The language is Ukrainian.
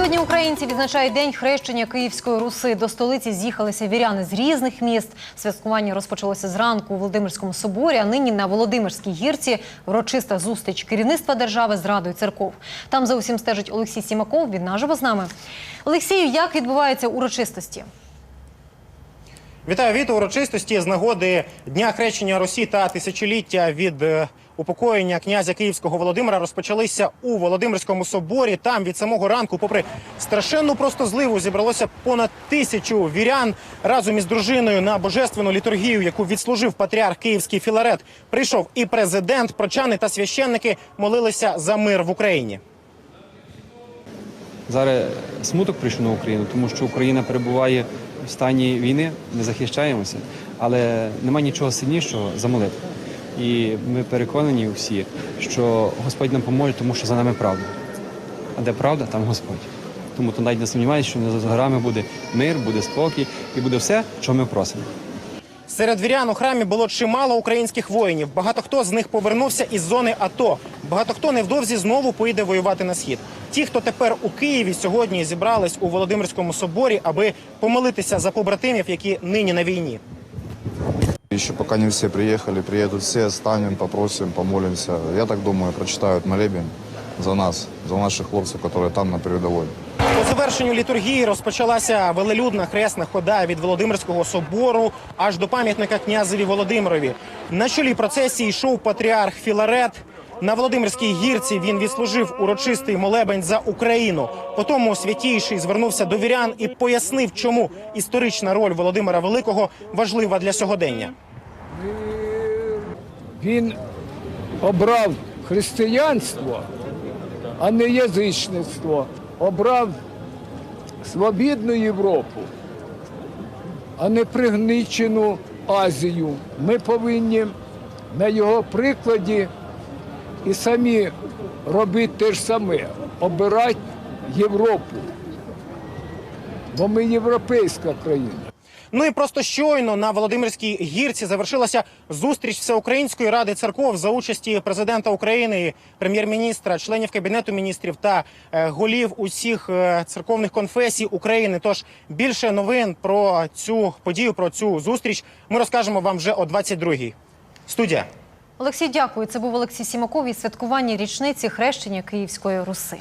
Сьогодні українці відзначають день хрещення Київської Руси. До столиці з'їхалися віряни з різних міст. Святкування розпочалося зранку у Володимирському соборі. А нині на Володимирській гірці урочиста зустріч керівництва держави з радою церков. Там за усім стежить Олексій Сімаков. Він наживо з нами. Олексію, як відбуваються урочистості? Вітаю від урочистості з нагоди Дня хрещення Русі та тисячоліття від е, упокоєння князя Київського Володимира розпочалися у Володимирському соборі. Там від самого ранку, попри страшенну просто зливу, зібралося понад тисячу вірян разом із дружиною на божественну літургію, яку відслужив патріарх Київський Філарет. Прийшов і президент, прочани та священники молилися за мир в Україні. Зараз смуток прийшов на Україну, тому що Україна перебуває в стані війни, ми захищаємося, але немає нічого сильнішого за молитву. І ми переконані всі, що Господь нам поможе, тому що за нами правда. А де правда, там Господь. Тому то навіть не сумніваюся, що не за горами буде мир, буде спокій і буде все, що ми просимо. Серед вірян у храмі було чимало українських воїнів. Багато хто з них повернувся із зони АТО. Багато хто невдовзі знову поїде воювати на схід. Ті, хто тепер у Києві сьогодні зібрались у Володимирському соборі, аби помолитися за побратимів, які нині на війні. Еще пока не все приехали, приедут все, станем, попросим, помолимся. Я так думаю, прочитают молебен за нас, за наших хлопців, которые там на передовой. По завершенню літургії розпочалася велелюдна хресна хода від Володимирського собору аж до пам'ятника князеві Володимирові. На чолі процесії йшов патріарх Філарет. На Володимирській гірці він відслужив урочистий молебень за Україну. Потім святійший звернувся до вірян і пояснив, чому історична роль Володимира Великого важлива для сьогодення. Він обрав християнство, а не язичництво. Обрав свобідну Європу, а не пригничену Азію. Ми повинні на його прикладі і самі робити те ж саме, обирати Європу. Бо ми європейська країна. Ну і просто щойно на Володимирській гірці завершилася зустріч Всеукраїнської ради церков за участі президента України, прем'єр-міністра, членів кабінету міністрів та е, голів усіх е, церковних конфесій України. Тож більше новин про цю подію, про цю зустріч ми розкажемо вам вже о 22-й. Студія. Олексій, дякую. Це був Олексій Сімаков із святкування річниці хрещення Київської Руси.